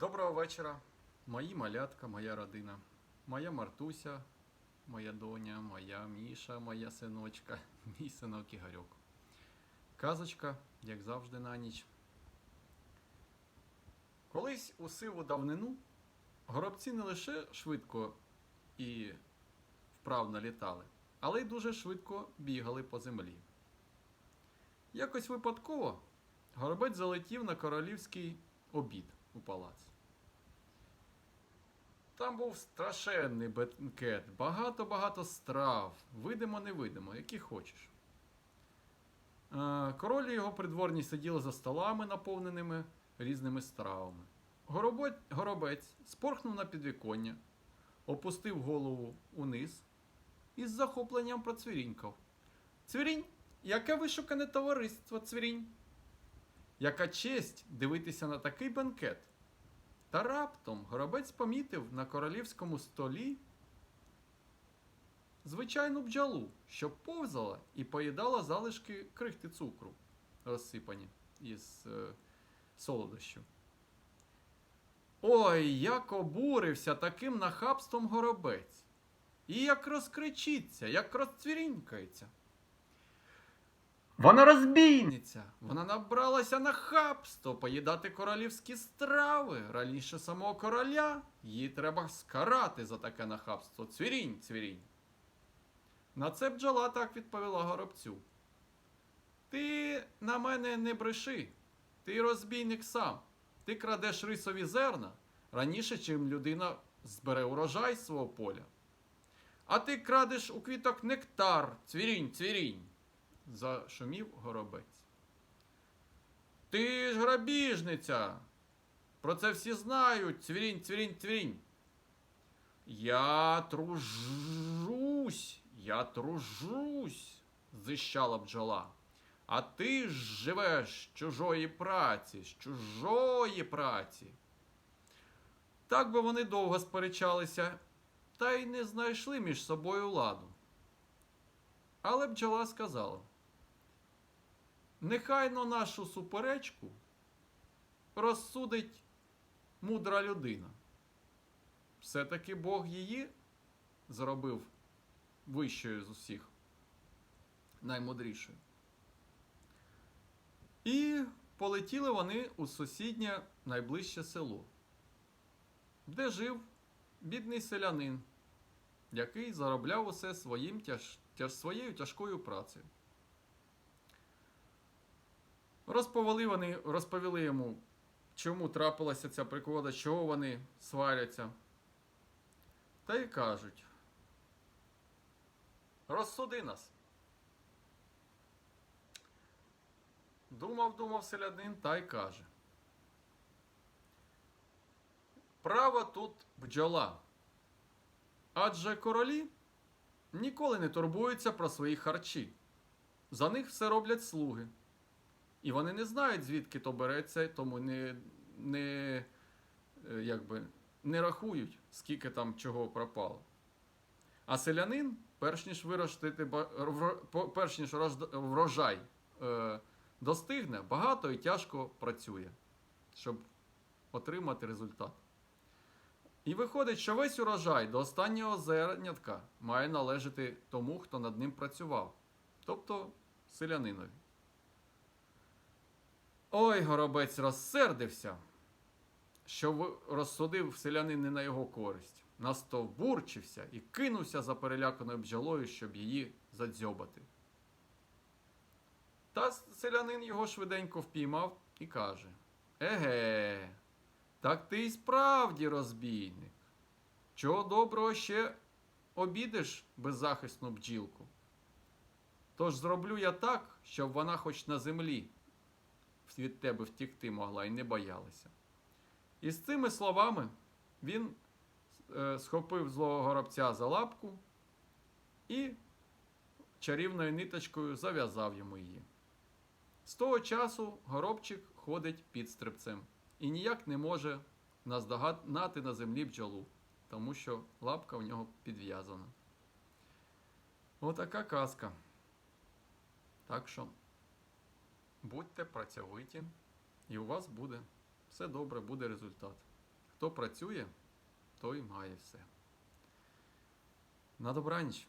Доброго вечора, мої малятка, моя родина, моя Мартуся, моя доня, моя Міша, моя синочка, мій синок Ігорьок. Казочка, як завжди, на ніч. Колись у сиву давнину горобці не лише швидко і вправно літали, але й дуже швидко бігали по землі. Якось випадково горобець залетів на королівський обід у палац. Там був страшенний бенкет, багато-багато страв, видимо-невидимо, які хочеш. Е, Король і його придворні сиділи за столами, наповненими різними стравами. Горобець спорхнув на підвіконня, опустив голову униз і з захопленням процвірінькав. Цвірінь, яке вишукане товариство, цвірінь! Яка честь дивитися на такий бенкет. Та раптом горобець помітив на королівському столі звичайну бджалу, що повзала і поїдала залишки крихти цукру, розсипані із е, солодощів. Ой, як обурився таким нахабством горобець. І як розкричиться, як розцвірінькається. Вона розбійниця. Вона набралася на хабство поїдати королівські страви раніше самого короля. Її треба скарати за таке нахабство. Цвірінь, цвірінь. На це бджола так відповіла горобцю. Ти на мене не бреши. Ти розбійник сам. Ти крадеш рисові зерна раніше, чим людина збере урожай свого поля. А ти крадеш у квіток нектар, цвірінь, цвірінь зашумів горобець. Ти ж грабіжниця. Про це всі знають. Цвірінь, цвірінь, цвірінь. Я тружусь, я тружусь, зищала бджола. А ти ж живеш з чужої праці, з чужої праці. Так би вони довго сперечалися, та й не знайшли між собою ладу. Але бджола сказала: Нехай но нашу суперечку розсудить мудра людина. Все-таки Бог її зробив вищою з усіх, наймудрішою. І полетіли вони у сусіднє найближче село, де жив бідний селянин, який заробляв усе своїм тяж, тяж, своєю тяжкою працею. Розповіли вони, розповіли йому, чому трапилася ця пригода, чого вони сваряться. Та й кажуть: розсуди нас. Думав, думав селянин та й каже. Право тут бджола. Адже королі ніколи не турбуються про свої харчі. За них все роблять слуги. І вони не знають, звідки то береться, тому не, не, е, якби, не рахують, скільки там чого пропало. А селянин, перш ніж виростити, перш ніж врожай е, достигне, багато і тяжко працює, щоб отримати результат. І виходить, що весь урожай до останнього зернятка має належати тому, хто над ним працював, тобто селянинові. Ой, горобець розсердився, що розсудив селянин не на його користь. Настовбурчився і кинувся за переляканою бджолою, щоб її задзьобати. Та селянин його швиденько впіймав і каже: Еге, так ти й справді розбійник. Чого доброго ще обідеш беззахисну бджілку? Тож зроблю я так, щоб вона хоч на землі від тебе втікти могла і не боялася. І з цими словами він е, схопив злого горобця за лапку і чарівною ниточкою зав'язав йому її. З того часу горобчик ходить під стрибцем і ніяк не може наздогнати на землі бджолу, тому що лапка в нього підв'язана. Отака казка. Так що Будьте працьовиті, і у вас буде все добре, буде результат. Хто працює, той має все. На добранч!